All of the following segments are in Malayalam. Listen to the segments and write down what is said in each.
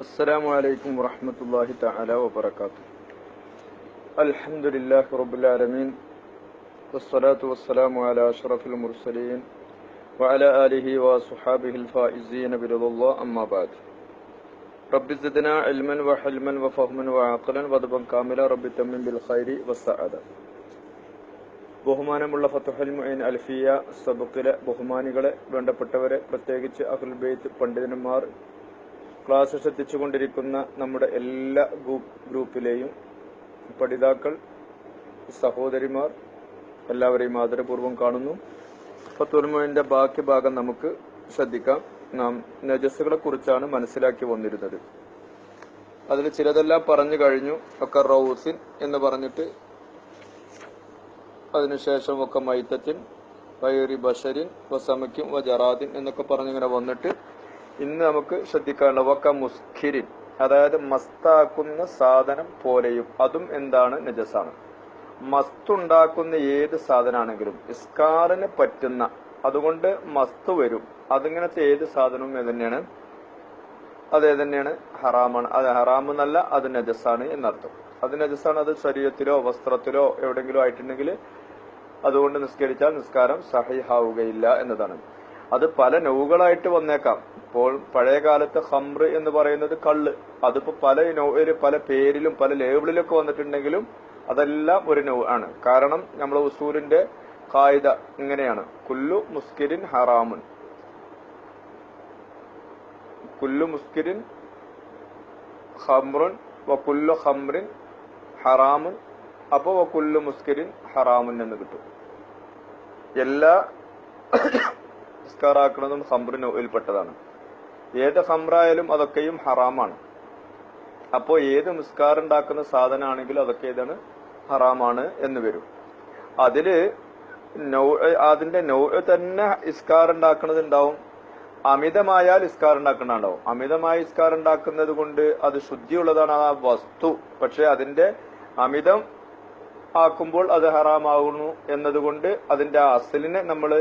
السلام عليكم ورحمة الله تعالى وبركاته الحمد لله رب العالمين والصلاة والسلام على أشرف المرسلين وعلى آله وصحابه الفائزين برضا الله أما بعد رب زدنا علما وحلما وفهما وعقلا وضبا كاملا رب تمن بالخير والسعادة ബഹുമാനമുള്ള ഫത്തുഹൽ മുഈൻ അൽഫിയ സബക്കിലെ ബഹുമാനികളെ വേണ്ടപ്പെട്ടവരെ പ്രത്യേകിച്ച് അഹുൽ ബെയ്ത്ത് പണ്ഡിതന്മാർ ക്ലാസ് ശ്രദ്ധിച്ചുകൊണ്ടിരിക്കുന്ന നമ്മുടെ എല്ലാ ഗ്രൂപ്പ് ഗ്രൂപ്പിലെയും പഠിതാക്കൾ സഹോദരിമാർ എല്ലാവരെയും ആദരപൂർവം കാണുന്നു. ഫത്തുൽമുവിന്റെ ബാക്കി ഭാഗം നമുക്ക് ശ്രദ്ധിക്കാം. നാം നജസ്സുകളെ കുറിച്ചാണ് മനസ്സിലാക്കി വന്നിരുന്നത്. അതിൽ ചിലതെല്ലാം പറഞ്ഞു കഴിഞ്ഞു. ഒക്കെ റൌസിൻ എന്ന് പറഞ്ഞിട്ട്. അതിനുശേഷം ഒക്കെ മൈത്തത്തിൻ വൈറി ബഷരിൻ വസമയ്ക്കും വജറാദിൻ എന്നൊക്കെ പറഞ്ഞിങ്ങനെ വന്നിട്ട് ഇന്ന് നമുക്ക് ശ്രദ്ധിക്കാനുള്ള വക്ക മുസ്ഖിരിൻ അതായത് മസ്താക്കുന്ന സാധനം പോലെയും. അതും എന്താണ്? നജസാണ്. മസ്തുണ്ടാക്കുന്ന ഏത് സാധനമാണെങ്കിലും ഇസ്കാറിന് പറ്റുന്ന അതുകൊണ്ട് മസ്തു വരും. അതിങ്ങനത്തെ ഏത് സാധനവും തന്നെയാണ്. അതേ തന്നെയാണ് ഹറാമാണ്. അത് ഹറാം എന്നല്ല അത് നജസാണ് എന്നർത്ഥം. അത് നജസാണ് അത് ശരീരത്തിലോ വസ്ത്രത്തിലോ എവിടെങ്കിലും ആയിട്ടുണ്ടെങ്കിൽ അതുകൊണ്ട് നിസ്കരിച്ചാൽ നിസ്കാരം സഹിഹാവുകയില്ല എന്നതാണ്. അത് പല നൗകളായിട്ട് വന്നേക്കാം. ഇപ്പോൾ പഴയ കാലത്ത് ഹംറ് എന്ന് പറയുന്നത് കള്ള്. അതിപ്പോ പല നോയിൽ പല പേരിലും പല ലേബിളിലൊക്കെ വന്നിട്ടുണ്ടെങ്കിലും അതെല്ലാം ഒരു നൗ ആണ്. കാരണം നമ്മുടെ ഉസൂലിന്റെ കായിത ഇങ്ങനെയാണ്. കുല്ലു മുസ്കിരിൻ ഹറാമുൻ. കുല്ലു മുസ്കിരിൻ ഹംറുൻ വ ഹംറിൻ ഹറാമുൻ. അപ്പൊ വ മുസ്കിരിൻ ഹറാമുൻ എന്ന് കിട്ടും. എല്ലാ നിസ്കാറാക്കുന്നതും ഹംറിന് പെട്ടതാണ് ഏത് ഹംറായാലും അതൊക്കെയും ഹറാമാണ്. അപ്പോ ഏത് ഉണ്ടാക്കുന്ന സാധനമാണെങ്കിലും അതൊക്കെ ഏതാണ്? ഹറാമാണ് എന്ന് വരും. അതിൽ നൗ അതിന്റെ നൗ തന്നെ ഇസ്കാർ ഉണ്ടാക്കുന്നത് ഉണ്ടാവും അമിതമായാൽ ഇസ്കാർ ഉണ്ടാക്കുന്നുണ്ടാവും അമിതമായ ഇസ്കാർ ഉണ്ടാക്കുന്നത് കൊണ്ട് അത് ശുദ്ധിയുള്ളതാണ് ആ വസ്തു. പക്ഷെ അതിന്റെ അമിതം ആക്കുമ്പോൾ അത് ഹറാമാകുന്നു എന്നതുകൊണ്ട് അതിന്റെ അസലിനെ നമ്മൾ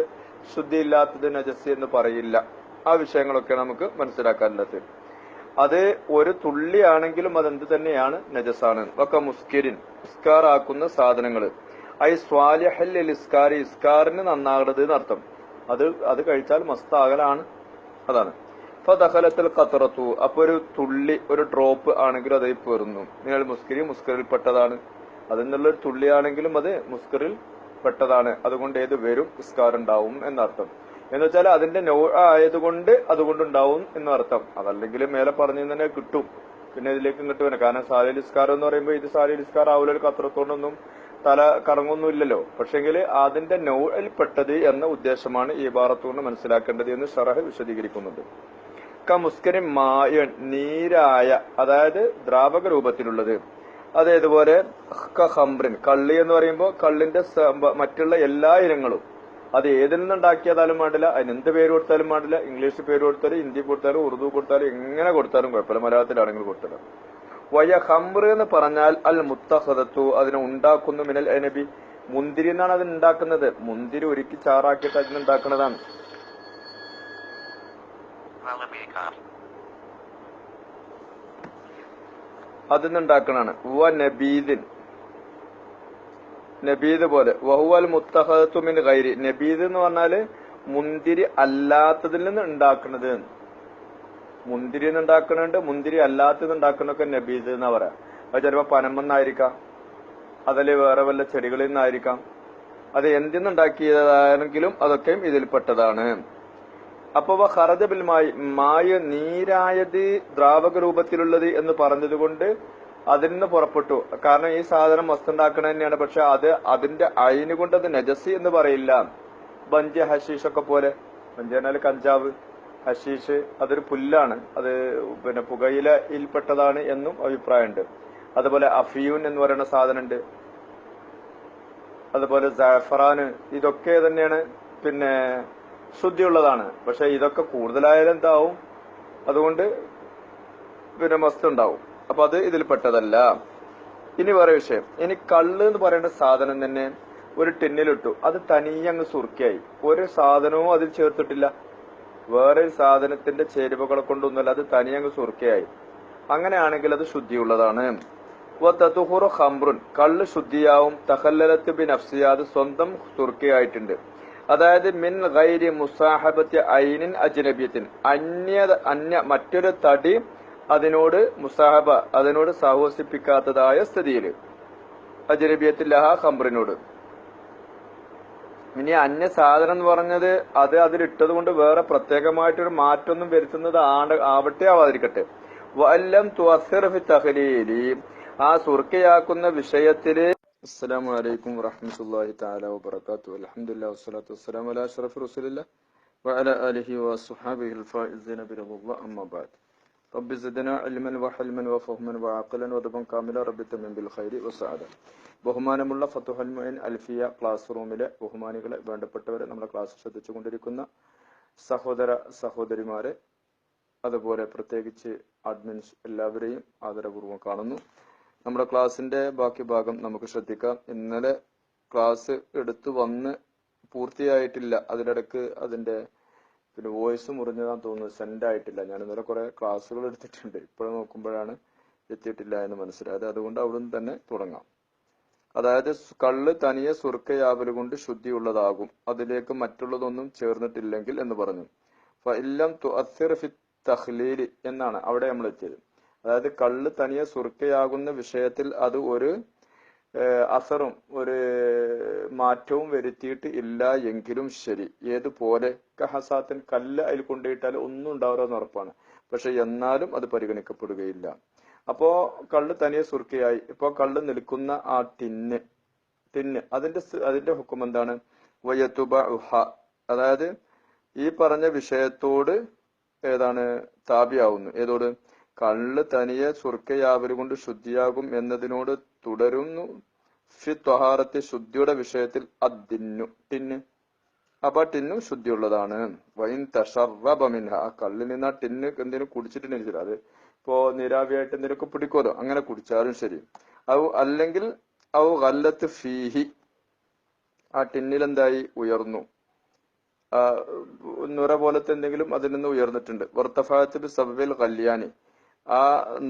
ശുദ്ധിയില്ലാത്തത് നജസ് എന്ന് പറയില്ല. ആ വിഷയങ്ങളൊക്കെ നമുക്ക് മനസ്സിലാക്കാനുള്ളത്. അത് ഒരു തുള്ളിയാണെങ്കിലും അതെന്ത് തന്നെയാണ്? നജസാണ് ഒക്കെ മുസ്കിരിൻ ഇസ്കാർ ആക്കുന്ന സാധനങ്ങൾ. ഐ സ്വാലിഹൽ ഇസ്കാർ ഇസ്കാറിന് നന്നാകണത് എന്നർത്ഥം. അത് അത് കഴിച്ചാൽ മസ്താകലാണ്. അതാണ്. ഇപ്പൊ ദഹലത്തിൽ കത്തറത്തു അപ്പൊ ഒരു തുള്ളി ഒരു ഡ്രോപ്പ് ആണെങ്കിലും അതേ പേറുന്നു. നിങ്ങൾ മുസ്കിരി മുസ്കറിൽ പെട്ടതാണ് അതിനുള്ള ഒരു തുള്ളിയാണെങ്കിലും അത് മുസ്കറിൽ പെട്ടതാണ്. അതുകൊണ്ട് ഏത് വരും ഇസ്കാറുണ്ടാവും എന്നർത്ഥം. എന്ന് വെച്ചാൽ അതിന്റെ നോ ആയതുകൊണ്ട് അതുകൊണ്ടുണ്ടാവും എന്നർത്ഥം. അതല്ലെങ്കിൽ മേലെ പറഞ്ഞു തന്നെ കിട്ടും. പിന്നെ ഇതിലേക്ക് ഇങ്ങോട്ട് കാരണം സാലിൽ എന്ന് പറയുമ്പോൾ ഇത് സാലിൽ ഇസ്കാർ ആവുല ഒരു തല കറങ്ങൊന്നും ഇല്ലല്ലോ പക്ഷെങ്കിൽ അതിന്റെ നോയിൽപ്പെട്ടത് എന്ന ഉദ്ദേശമാണ് ഈ ഭാഗത്തുകൊണ്ട് മനസ്സിലാക്കേണ്ടത് എന്ന് ഷറഹ് വിശദീകരിക്കുന്നുണ്ട്. കമുസ്കരി മായൻ നീരായ അതായത് ദ്രാവക രൂപത്തിലുള്ളത്. അതേതുപോലെ ഹംബ്രിൻ കള്ളി എന്ന് പറയുമ്പോൾ കള്ളിന്റെ മറ്റുള്ള എല്ലാ ഇനങ്ങളും. അത് ഏതിൽ നിന്നുണ്ടാക്കിയതാലും പാടില്ല അതിന് എന്ത് പേര് കൊടുത്താലും പാടില്ല ഇംഗ്ലീഷ് പേര് കൊടുത്താലും ഹിന്ദി കൊടുത്താലും ഉറുദു കൊടുത്താലും എങ്ങനെ കൊടുത്താലും കുഴപ്പമില്ല. മലയാളത്തിലാണെങ്കിൽ കൊടുത്തത് വയ ഹംർ എന്ന് പറഞ്ഞാൽ അൽ മുത്തഹദത്തു അതിനെ ഉണ്ടാക്കുന്നു മിനൽ അനബി. മുന്തിരി എന്നാണ് അതിന് ഉണ്ടാക്കുന്നത്. മുന്തിരി ഒരുക്കി ചാറാക്കിയിട്ട് അതിനുണ്ടാക്കുന്നതാണ് അതിന്നുണ്ടാക്കണാണ് വ നബീദിൻ. നബീദ് പോലെ. വഹുവൽ മുത്തഹത്തുമിൻ ഗൈരി നബീദ് എന്ന് പറഞ്ഞാൽ മുന്തിരി അല്ലാത്തതിൽ നിന്ന് ഉണ്ടാക്കുന്നത് മുന്തിരി ഉണ്ടാക്കണുണ്ട് മുന്തിരി അല്ലാത്തത് ഉണ്ടാക്കുന്നൊക്കെ നബീദ് എന്നാ പറയാ. അത് ചിലപ്പോ പനമെന്നായിരിക്കാം അതല്ലെ വേറെ വല്ല ചെടികളിൽ നിന്നായിരിക്കാം. അത് എന്തിന്നുണ്ടാക്കിയതാണെങ്കിലും അതൊക്കെയും ഇതിൽപ്പെട്ടതാണ്. അപ്പൊ ഹറജ ബിൽ മായി മായ നീരായത് ദ്രാവക രൂപത്തിലുള്ളത് എന്ന് പറഞ്ഞതുകൊണ്ട് അതിൽ നിന്ന് പുറപ്പെട്ടു. കാരണം ഈ സാധനം വസ്തുണ്ടാക്കണ തന്നെയാണ്. പക്ഷെ അത് അതിന്റെ അയിന് കൊണ്ട് അത് നജസി എന്ന് പറയില്ല. ബഞ്ച് ഹഷീഷ് ഒക്കെ പോലെ. ബഞ്ച് പറഞ്ഞാൽ കഞ്ചാവ് ഹഷീഷ് അതൊരു പുല്ലാണ്. അത് പിന്നെ പുകയിലയിൽപ്പെട്ടതാണ് എന്നും അഭിപ്രായമുണ്ട്. അതുപോലെ അഫിയൂൻ എന്ന് പറയുന്ന സാധനമുണ്ട്. അതുപോലെ ജാഫറാന് ഇതൊക്കെ തന്നെയാണ്. പിന്നെ ശുദ്ധിയുള്ളതാണ്. പക്ഷെ ഇതൊക്കെ കൂടുതലായാലും എന്താവും അതുകൊണ്ട് പിന്നെ മസ്ത് ഉണ്ടാവും അപ്പൊ അത് ഇതിൽ പെട്ടതല്ല. ഇനി വേറെ വിഷയം. ഇനി കള്ള് എന്ന് പറയുന്ന സാധനം തന്നെ ഒരു ടിന്നിലിട്ടു. അത് തനിയെ അങ്ങ് സുർക്കിയായി. ഒരു സാധനവും അതിൽ ചേർത്തിട്ടില്ല. വേറെ സാധനത്തിന്റെ ചേരുവകളെ കൊണ്ടൊന്നുമല്ല അത് തനിയെ അങ്ങ് സുർക്കിയായി. അങ്ങനെയാണെങ്കിൽ അത് ശുദ്ധിയുള്ളതാണ്. ഹംറുൻ കള്ള് ശുദ്ധിയാവും. തഹല്ലലത്ത് ബിൻ അഫ്സിയാദ് സ്വന്തം സുർക്കയായിട്ടുണ്ട്. അതായത് മിൻ ഗൈരി മുസാഹബത്ത് ഐനിൻ അജ്നബിയത്തിൻ. അന്യ അന്യ മറ്റൊരു തടി അതിനോട് മുസാഹബ അതിനോട് സാഹോസിപ്പിക്കാത്തതായ സ്ഥിതിയിൽ അജ്നബിയത്തിൽ ലഹ ഖംറിനോട്. ഇനി അന്യ സാധനം എന്ന് പറഞ്ഞത് അത് അതിലിട്ടത് കൊണ്ട് വേറെ പ്രത്യേകമായിട്ടൊരു മാറ്റമൊന്നും വരുത്തുന്നത് ആവട്ടെ ആവാതിരിക്കട്ടെ. വല്ലം തുഅസ്സിറഫി തഹലീലി ആ സുർക്കയാക്കുന്ന വിഷയത്തിൽ അസ്സലാമു അലൈക്കും വറഹ്മത്തുള്ളാഹി തആല വബറകാതുഹു അൽഹംദുലില്ലാഹി വസ്സലാത്തു വസ്സലാമു അലാ അഷ്റഫി റസൂലില്ലാഹ് വഅലാ ആലിഹി വസ്സുഹാബിഹിൽ ഫായിസീന ബിറളില്ലാഹി അമ്മാ ബഅദ് رب زدنا علما وحلما وفهما وعقلا ودبا كاملا رب تمن بالخير وسعادة ബഹുമാനമുള്ള ഫത്തുഹൽ മുഅൻ അൽഫിയ ക്ലാസ് റൂമിലെ ബഹുമാനികളെ വേണ്ടപ്പെട്ടവരെ നമ്മുടെ ക്ലാസ് ശ്രദ്ധിച്ചുകൊണ്ടിരിക്കുന്ന സഹോദര സഹോദരിമാരെ അതുപോലെ പ്രത്യേകിച്ച് അഡ്മിൻസ് എല്ലാവരെയും ആദരപൂർവ്വം കാണുന്നു നമ്മുടെ ക്ലാസ്സിന്റെ ബാക്കി ഭാഗം നമുക്ക് ശ്രദ്ധിക്കാം. ഇന്നലെ ക്ലാസ് എടുത്തു വന്ന് പൂർത്തിയായിട്ടില്ല. അതിനിടക്ക് അതിന്റെ പിന്നെ വോയിസ് മുറിഞ്ഞതാന്ന് തോന്നുന്നു. സെൻഡ് ആയിട്ടില്ല. ഞാൻ ഇന്നലെ കുറെ ക്ലാസ്സുകൾ എടുത്തിട്ടുണ്ട്. ഇപ്പോൾ നോക്കുമ്പോഴാണ് എത്തിയിട്ടില്ല എന്ന് മനസ്സിലായത്. അതുകൊണ്ട് അവിടെ നിന്ന് തന്നെ തുടങ്ങാം. അതായത് കള്ള് തനിയെ സുർക്കയാവൽ കൊണ്ട് ശുദ്ധിയുള്ളതാകും. അതിലേക്ക് മറ്റുള്ളതൊന്നും ചേർന്നിട്ടില്ലെങ്കിൽ എന്ന് പറഞ്ഞു. തുഅസ്സിർ ഫി തഖ്ലീലി എന്നാണ് അവിടെ നമ്മൾ എത്തിയത് അതായത് കള്ള് തനിയെ സുർക്കയാകുന്ന വിഷയത്തിൽ അത് ഒരു അസറും ഒരു മാറ്റവും വരുത്തിയിട്ട് ഇല്ല എങ്കിലും ശരി. ഏതുപോലെ കഹസാത്തിൻ കല്ല് അതിൽ കൊണ്ടുപോയിട്ടാൽ ഒന്നും ഉണ്ടാവില്ലെന്ന് ഉറപ്പാണ്. പക്ഷെ എന്നാലും അത് പരിഗണിക്കപ്പെടുകയില്ല. അപ്പോ കള്ള് തനിയെ സുർക്കയായി. ഇപ്പോ കള്ള് നിൽക്കുന്ന ആ ടിന്ന് ടിന്ന് അതിന്റെ അതിന്റെ ഹുക്കും എന്താണ്? വയത്തുബ അതായത് ഈ പറഞ്ഞ വിഷയത്തോട് ഏതാണ്? താപിയാവുന്നു. ഏതോട്? കള്ള് തനിയെ സുർക്കയാവൽ കൊണ്ട് ശുദ്ധിയാകും എന്നതിനോട് തുടരുന്നു. ഫി ത്വഹാറത്തെ ശുദ്ധിയുടെ വിഷയത്തിൽ അദ്ദിന്നു ടിന്ന്. അപ്പൊ ടിന്നും ശുദ്ധിയുള്ളതാണ്. വൈൻ തഷറബമില്ല ആ കള്ളിൽ നിന്ന് ആ ടിന്ന് എന്തെങ്കിലും കുടിച്ചിട്ടുണ്ടെങ്കിൽ അത് ഇപ്പോ നിരാവിയായിട്ട് എന്തെങ്കിലുമൊക്കെ പിടിക്കുമല്ലോ അങ്ങനെ കുടിച്ചാലും ശരി. ഔ അല്ലെങ്കിൽ ഔ കല്ലത്ത് ഫീഹി. ആ ടിന്നിൽ എന്തായി? ഉയർന്നു. നുര പോലത്തെ എന്തെങ്കിലും അതിൽ നിന്ന് ഉയർന്നിട്ടുണ്ട്. വർത്തഫാത്തിൽ സബ്ബിൽ കല്യാണി ആ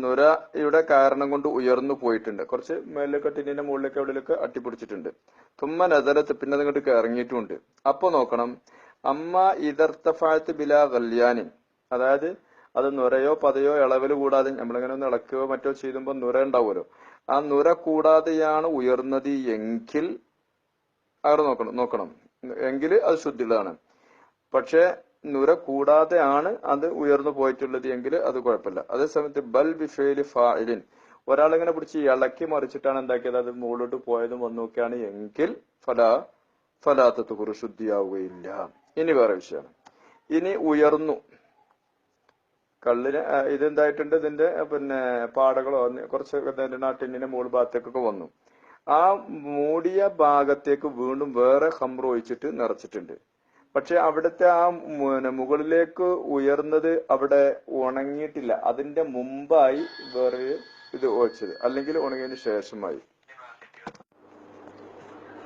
നുരയുടെ കാരണം കൊണ്ട് ഉയർന്നു പോയിട്ടുണ്ട്. കുറച്ച് മേലക്കട്ടിന്റെ ടിന്നിന്റെ മുകളിലൊക്കെ എവിടെയൊക്കെ അട്ടിപ്പിടിച്ചിട്ടുണ്ട്. തുമ്മ നസരത്ത് പിന്നെ അതിങ്ങോട്ട് ഇറങ്ങിയിട്ടുണ്ട് അപ്പൊ നോക്കണം. അമ്മ ഇതർത്തഫാത്ത് ബിലാ കല്യാണി അതായത് അത് നുരയോ പതയോ ഇളവൽ കൂടാതെ നമ്മളിങ്ങനെ ഒന്ന് ഇളക്കുകയോ മറ്റോ ചെയ്യുമ്പോൾ നുര ഉണ്ടാവുമല്ലോ. ആ നുര കൂടാതെയാണ് ഉയർന്നത് എങ്കിൽ അവർ നോക്കണം നോക്കണം. എങ്കിൽ അത് ശുദ്ധിയുള്ളതാണ്. പക്ഷെ നുര കൂടാതെയാണ് അത് ഉയർന്നു പോയിട്ടുള്ളത് എങ്കിൽ അത് കുഴപ്പമില്ല. അതേസമയത്ത് ബൽ ബിഫേലി ഫായിലിൻ ഒരാളിങ്ങനെ പിടിച്ച് ഇളക്കി മറിച്ചിട്ടാണ് എന്താക്കിയത്? അത് മുകളിലോട്ട് പോയതും വന്നൊക്കെയാണ് എങ്കിൽ ഫല ഫലാത്തത്ത് കുറി ശുദ്ധിയാവുകയില്ല. ഇനി വേറെ വിഷയമാണ്. ഇനി ഉയർന്നു. കള്ളിന് ഇതെന്തായിട്ടുണ്ട്? ഇതിന്റെ പിന്നെ പാടകളോ കുറച്ച് ടിന്നിന്റെ മുകൾ ഭാഗത്തേക്കൊക്കെ വന്നു. ആ മൂടിയ ഭാഗത്തേക്ക് വീണ്ടും വേറെ ഹംറ ഒഴിച്ചിട്ട് നിറച്ചിട്ടുണ്ട്. പക്ഷെ അവിടുത്തെ ആ മുകളിലേക്ക് ഉയർന്നത് അവിടെ ഉണങ്ങിയിട്ടില്ല. അതിന്റെ മുമ്പായി വേറെ ഇത് ഒഴിച്ചത് അല്ലെങ്കിൽ ഉണങ്ങിയതിന് ശേഷമായി.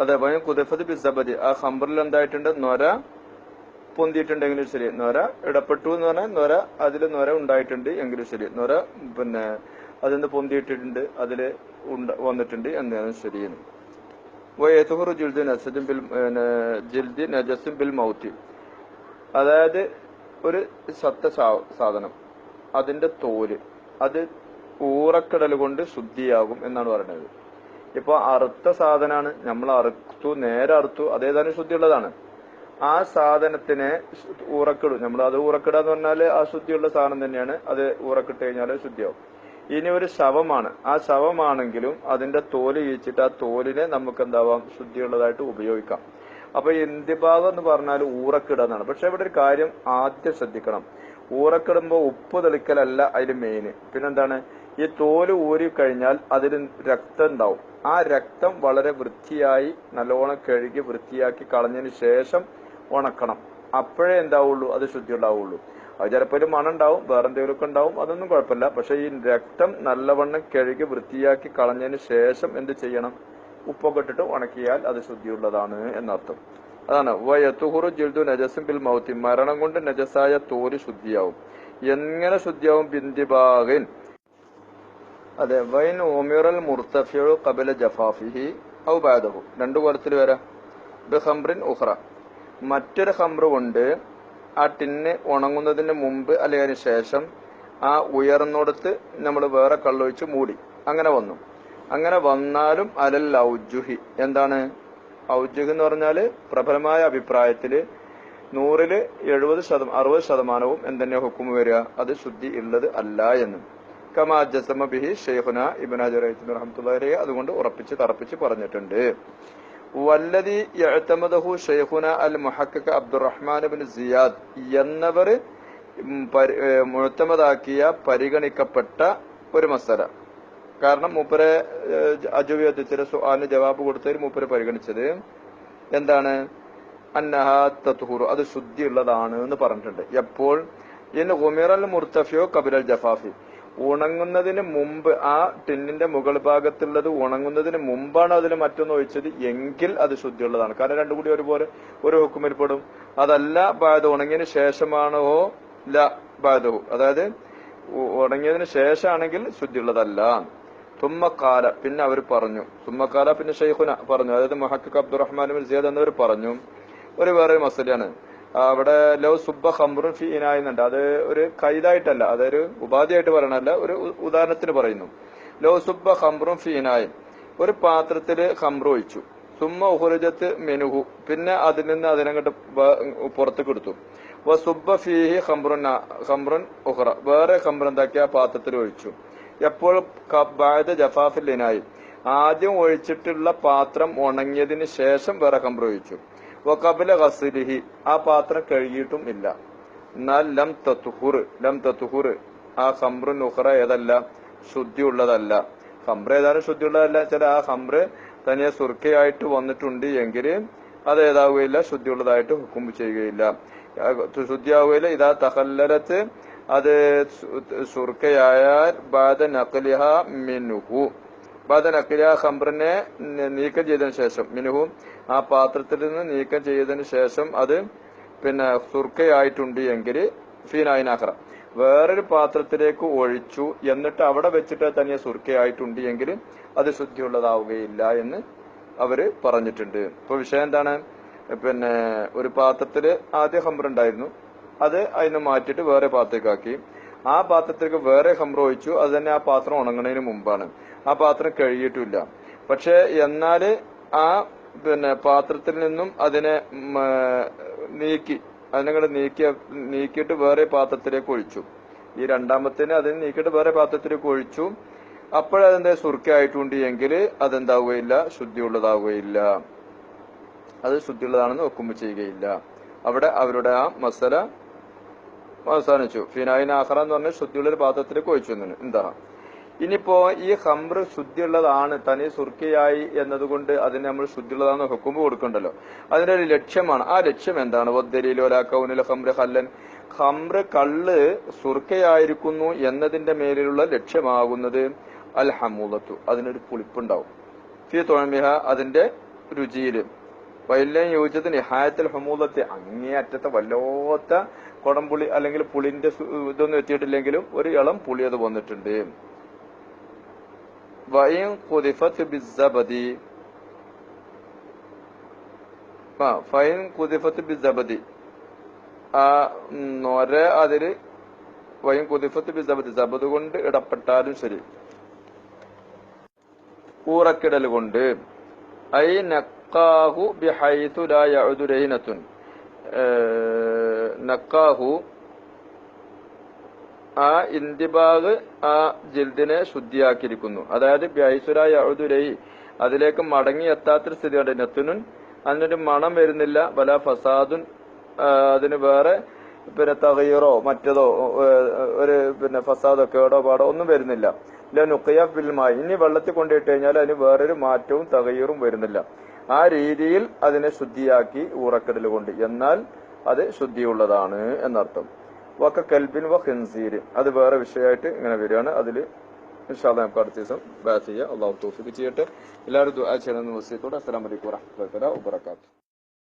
അതെ കുതിഫത് ബിസബദി ആ ഹംബറിൽ എന്തായിട്ടുണ്ട്? നൊര പൊന്തിയിട്ടുണ്ടെങ്കിലും ശരി. നൊര ഇടപെട്ടു എന്ന് പറഞ്ഞാൽ നൊര അതിൽ നൊര ഉണ്ടായിട്ടുണ്ട് എങ്കിലും ശരി. നൊര പിന്നെ അതിന്ന് പൊന്തിയിട്ടിട്ടുണ്ട് അതിൽ വന്നിട്ടുണ്ട് എന്നാണ് ശരിയെന്ന്. ജിൽദി നജസും ബിൽ മൗത്തി അതായത് ഒരു സത്ത സാധനം. അതിന്റെ തോൽ. അത് ഊറക്കിടൽ കൊണ്ട് ശുദ്ധിയാകും എന്നാണ് പറയുന്നത്. ഇപ്പൊ അറുത്ത സാധനമാണ് നമ്മൾ അറുത്തു നേരെ അറുത്തു അതേതാനും ശുദ്ധിയുള്ളതാണ്. ആ സാധനത്തിനെ ഊറക്കിടും. നമ്മൾ അത് ഊറക്കിടുക എന്ന് പറഞ്ഞാൽ ആ ശുദ്ധിയുള്ള സാധനം തന്നെയാണ്. അത് ഊറക്കിട്ട് കഴിഞ്ഞാൽ ശുദ്ധിയാവും. ഇനി ഒരു ശവമാണ്. ആ ശവമാണെങ്കിലും അതിന്റെ തോൽ ഈച്ചിട്ട് ആ തോലിനെ നമുക്ക് എന്താവാം? ശുദ്ധിയുള്ളതായിട്ട് ഉപയോഗിക്കാം. അപ്പൊ എന്തിഭാഗം എന്ന് പറഞ്ഞാൽ ഊറക്കിടുന്നതാണ് പക്ഷെ ഇവിടെ ഒരു കാര്യം ആദ്യം ശ്രദ്ധിക്കണം. ഊറക്കിടുമ്പോ ഉപ്പ് തെളിക്കലല്ല അതിൽ മെയിന് പിന്നെന്താണ്? ഈ തോൽ ഊരി കഴിഞ്ഞാൽ അതിന് രക്തം ഉണ്ടാവും. ആ രക്തം വളരെ വൃത്തിയായി നല്ലോണം കഴുകി വൃത്തിയാക്കി കളഞ്ഞതിന് ശേഷം ഉണക്കണം. അപ്പോഴേ എന്താവുള്ളൂ? അത് ശുദ്ധി ഉണ്ടാവുള്ളൂ അത് ചിലപ്പോൾ ഒരു മണം ഉണ്ടാവും ഒക്കെ ഉണ്ടാവും അതൊന്നും കുഴപ്പമില്ല. പക്ഷെ ഈ രക്തം നല്ലവണ്ണം കഴുകി വൃത്തിയാക്കി കളഞ്ഞതിന് ശേഷം എന്ത് ചെയ്യണം? ഉപ്പൊക്കെ ഇട്ടിട്ട് ഉണക്കിയാൽ അത് ശുദ്ധിയുള്ളതാണ് എന്നർത്ഥം. അതാണ്. വയത്തുഹുറു ജിൽദു നജസും ബിൽ മൗത്തി. മരണം കൊണ്ട് നജസായ തോൽ ശുദ്ധിയാവും. എങ്ങനെ ശുദ്ധിയാവും? ബിന്ദിബാഗൻ അതെ. വൈൻ ഒമിറൽ മുർത്തഫിയു കബല ജഫാഫിഹി ഔ ബാദഹു. രണ്ടു കോലത്തിൽ വരാം. ബിഹംറിൻ ഉഹ്റ മറ്റൊരു ഹംറ് കൊണ്ട് ആ ടിന്ന് ഉണങ്ങുന്നതിന് മുമ്പ് അല്ലെങ്കിൽ അതിന് ശേഷം ആ ഉയർന്നിടത്ത് നമ്മൾ വേറെ കള്ളൊഴിച്ച് മൂടി. അങ്ങനെ വന്നു. അങ്ങനെ വന്നാലും അലൽ ഔജുഹി. എന്താണ്? ഔജുഹ് എന്ന് പറഞ്ഞാൽ പ്രബലമായ അഭിപ്രായത്തിൽ നൂറിൽ എഴുപത് ശതമാനം അറുപത് ശതമാനവും എന്തെന്നെ ഹുക്കും വരിക. അത് ശുദ്ധി ഉള്ളത് അല്ല എന്ന്. കമാ ജസമ ബിഹി ഷെയ്ഖുന ഇബൻ ഹജർ അതുകൊണ്ട് ഉറപ്പിച്ച് തറപ്പിച്ച് പറഞ്ഞിട്ടുണ്ട്. വല്ലതി എഴുത്തമദഹു ഷെയ്ഖുന അൽ മുഹക്കക്ക് അബ്ദുറഹ്മാൻ ബിൻ സിയാദ് എന്നവർ മുഴുത്തമതാക്കിയ പരിഗണിക്കപ്പെട്ട ഒരു മസല. കാരണം മൂപ്പരെ അജുബി അധ്യക്ഷരെ സുഹാന് ജവാബ് കൊടുത്തതിൽ മൂപ്പര് പരിഗണിച്ചത് എന്താണ്? അന്നഹ തത്തുഹുറു അത് ശുദ്ധിയുള്ളതാണ് എന്ന് പറഞ്ഞിട്ടുണ്ട്. എപ്പോൾ? ഇന്ന് ഹുമിറൽ മുർത്തഫിയോ കബിരൽ ജഫാഫി. ഉണങ്ങുന്നതിന് മുമ്പ് ആ ടിന്നിന്റെ മുകൾ ഭാഗത്തുള്ളത് ഉണങ്ങുന്നതിന് മുമ്പാണ് അതിൽ മറ്റൊന്ന് ഒഴിച്ചത് എങ്കിൽ അത് ശുദ്ധിയുള്ളതാണ്. കാരണം രണ്ടും കൂടി ഒരുപോലെ ഒരു ഹുക്കുമിൽ പെടും അതല്ല ബാധ ഉണങ്ങിയതിന് ശേഷമാണോ? ല ബാധവും അതായത് ഉണങ്ങിയതിന് ശേഷമാണെങ്കിൽ ശുദ്ധിയുള്ളതല്ല. തുമ്മക്കാല പിന്നെ അവർ പറഞ്ഞു. തുമ്മക്കാല പിന്നെ ഷെയ്ഖുന പറഞ്ഞു. അതായത് മഹക്ക് അബ്ദുറഹ്മാൻ ബിൻ സിയാദ് എന്നവർ പറഞ്ഞു. ഒരു വേറെ മസലയാണ്. അവിടെ ലൗ സുബ്ബ ഖംറു ഫി ഇനായിന്നുണ്ട് അത് ഒരു കൈതായിട്ടല്ല അതൊരു ഉപാധിയായിട്ട് പറയണല്ല ഒരു ഉദാഹരണത്തിന് പറയുന്നു. ലൗ സുബ്ബ ഖംറു ഫി ഒരു പാത്രത്തിൽ ഖംറ് ഒഴിച്ചു. സുമ്മ ഉഹുരജത്ത് മെനുഹു. പിന്നെ അതിൽ നിന്ന് അതിനങ്ങോട്ട് പുറത്തേക്ക് വ സുബ്ബ ഫീഹി ഖംറുൻ ഖംറുൻ ഉഹ്റ വേറെ ആ പാത്രത്തിൽ ഒഴിച്ചു. എപ്പോൾ ബാധ ജഫാഫിലിനായി ആദ്യം ഒഴിച്ചിട്ടുള്ള പാത്രം ഉണങ്ങിയതിന് ശേഷം വേറെ ഖംറ് ഒഴിച്ചു. വക്കബില ഗസലിഹി. ആ പാത്രം കഴുകിയിട്ടും ഇല്ല. എന്നാൽ ലം തത്തുഹുർ ലം തത്തുഹുർ ആ ഹംറു നുഹ്റ ഏതല്ല? ശുദ്ധിയുള്ളതല്ല. ഹംറ ഏതായാലും ശുദ്ധിയുള്ളതല്ല. ചില ആ ഹംറ് തന്നെ സുർക്കയായിട്ട് വന്നിട്ടുണ്ട് എങ്കിൽ അത് ഏതാവുകയില്ല ശുദ്ധിയുള്ളതായിട്ട് ഹുക്കും ചെയ്യുകയില്ല. ശുദ്ധിയാവുകയില്ല. ഇതാ തഹല്ലരത്ത് അത് സുർക്കയായാൽ ബാധ നഖലിഹ മിനുഹു. ബാധ അഖില ഹംറിനെ നീക്കം ചെയ്തതിനു ശേഷം മിനുഹും ആ പാത്രത്തിൽ നിന്ന് നീക്കം ചെയ്തതിനു ശേഷം അത് പിന്നെ സുർക്കയായിട്ടുണ്ട് എങ്കിൽ ഫീനായിനാഹ്റ വേറൊരു പാത്രത്തിലേക്ക് ഒഴിച്ചു എന്നിട്ട് അവിടെ വെച്ചിട്ട് തന്നെ സുർക്കയായിട്ടുണ്ട് എങ്കിൽ അത് ശുദ്ധിയുള്ളതാവുകയില്ല എന്ന് അവർ പറഞ്ഞിട്ടുണ്ട്. ഇപ്പൊ വിഷയം എന്താണ്? പിന്നെ ഒരു പാത്രത്തിൽ ആദ്യ ഹംറുണ്ടായിരുന്നു അത് അതിന് മാറ്റിയിട്ട് വേറെ പാത്രത്തേക്കാക്കി ആ പാത്രത്തിലേക്ക് വേറെ ഹംറ ഒഴിച്ചു അത് തന്നെ ആ പാത്രം ഉണങ്ങുന്നതിന് മുമ്പാണ്. ആ പാത്രം കഴുകിയിട്ടില്ല. പക്ഷെ എന്നാൽ ആ പിന്നെ പാത്രത്തിൽ നിന്നും അതിനെ നീക്കി അതിനെ അതിനങ്ങോട്ട് നീക്കിയ നീക്കിയിട്ട് വേറെ പാത്രത്തിലേക്ക് ഒഴിച്ചു. ഈ രണ്ടാമത്തേന് അതിനെ നീക്കിയിട്ട് വേറെ പാത്രത്തിലേക്ക് ഒഴിച്ചു. അപ്പോഴതിന്റെ സുർക്കയായിട്ടുണ്ട് എങ്കിൽ അതെന്താവുകയില്ല? ശുദ്ധിയുള്ളതാവുകയില്ല. അത് ശുദ്ധിയുള്ളതാണെന്ന് ഒക്കുമ്പോ ചെയ്യുകയില്ല. അവിടെ അവരുടെ ആ മസല അവസാനിച്ചു. ഫിനായിൻ ആഹ്റ എന്ന് പറഞ്ഞ ശുദ്ധിയുള്ള ഒരു പാത്രത്തിലേക്ക് ഒഴിച്ചു. എന്താ ഇനിയിപ്പോ ഈ ഹംർ ശുദ്ധിയുള്ളതാണ് തനി സുർക്കിയായി എന്നതുകൊണ്ട് അതിന് നമ്മൾ ശുദ്ധിയുള്ളതാണെന്ന് ഹുക്കുമ്പ് കൊടുക്കണ്ടല്ലോ. അതിന്റെ ഒരു ലക്ഷ്യമാണ്. ആ ലക്ഷ്യം എന്താണ്? വദ്ദലീലോലാക്കൗനിൽ ഹംറ് ഹല്ലൻ ഹംറ് കള്ള് സുർക്കയായിരിക്കുന്നു എന്നതിന്റെ മേലിലുള്ള ലക്ഷ്യമാകുന്നത് അൽ ഹമൂലത്തു അതിനൊരു പുളിപ്പുണ്ടാവും. ഫി തോമിഹ അതിന്റെ രുചിയിൽ വൈല്യം യോജിച്ചത് നിഹായത്തിൽ ഹമൂലത്തെ അങ്ങേയറ്റത്തെ വല്ലാത്ത കൊടംപുളി അല്ലെങ്കിൽ പുളിന്റെ ഇതൊന്നും എത്തിയിട്ടില്ലെങ്കിലും ഒരു ഇളം പുളി അത് വന്നിട്ടുണ്ട്. കുതിഫത്ത് ബിസബദി ആ ഫൈൻ കുതിഫത്ത് ബിസബദി ആ നൊര അതിൽ വയം കുതിഫത്ത് ബിസബദി സബദ് കൊണ്ട് ഇടപെട്ടാലും ശരി. ഊറക്കിടൽ കൊണ്ട്. ഐ നക്കാഹു ബിഹൈതു ലാ യഉദു രഹിനത്തുൻ നക്കാഹു ആ ഇന്തിബാഗ് ആ ജിൽദിനെ ശുദ്ധിയാക്കിയിരിക്കുന്നു. അതായത് ബൈസുരായ അഴുതുരൈ അതിലേക്ക് മടങ്ങി എത്താത്തൊരു സ്ഥിതിയുണ്ട്. നെത്തുനുൻ അതിനൊരു മണം വരുന്നില്ല. വല ഫസാദുൻ അതിന് വേറെ പിന്നെ തകയറോ മറ്റതോ ഒരു പിന്നെ ഫസാദോ കേടോ പാടോ ഒന്നും വരുന്നില്ല. ഇല്ല നുക്കയ ഫിൽമായി ഇനി വെള്ളത്തിൽ കൊണ്ടിട്ട് കഴിഞ്ഞാൽ അതിന് വേറൊരു മാറ്റവും തകയറും വരുന്നില്ല. ആ രീതിയിൽ അതിനെ ശുദ്ധിയാക്കി ഊറക്കടൽ കൊണ്ട്. എന്നാൽ അത് ശുദ്ധിയുള്ളതാണ് എന്നർത്ഥം. വക്ക കൽബിൻ വ ഖിൻസീർ അത് വേറെ വിഷയമായിട്ട് ഇങ്ങനെ വരികയാണ്. അതിൽ ഇൻഷാല്ല നമുക്ക് അടുത്ത ദിവസം ബാസ് ചെയ്യാം. അള്ളാഹു തോഫിക്ക് ചെയ്യട്ടെ. എല്ലാവരും ദുആ ചെയ്യണമെന്ന് അസ്സലാമു അസ്സലാമലൈക്കും വറഹ്മത്തുള്ളാഹി വബറകാതുഹു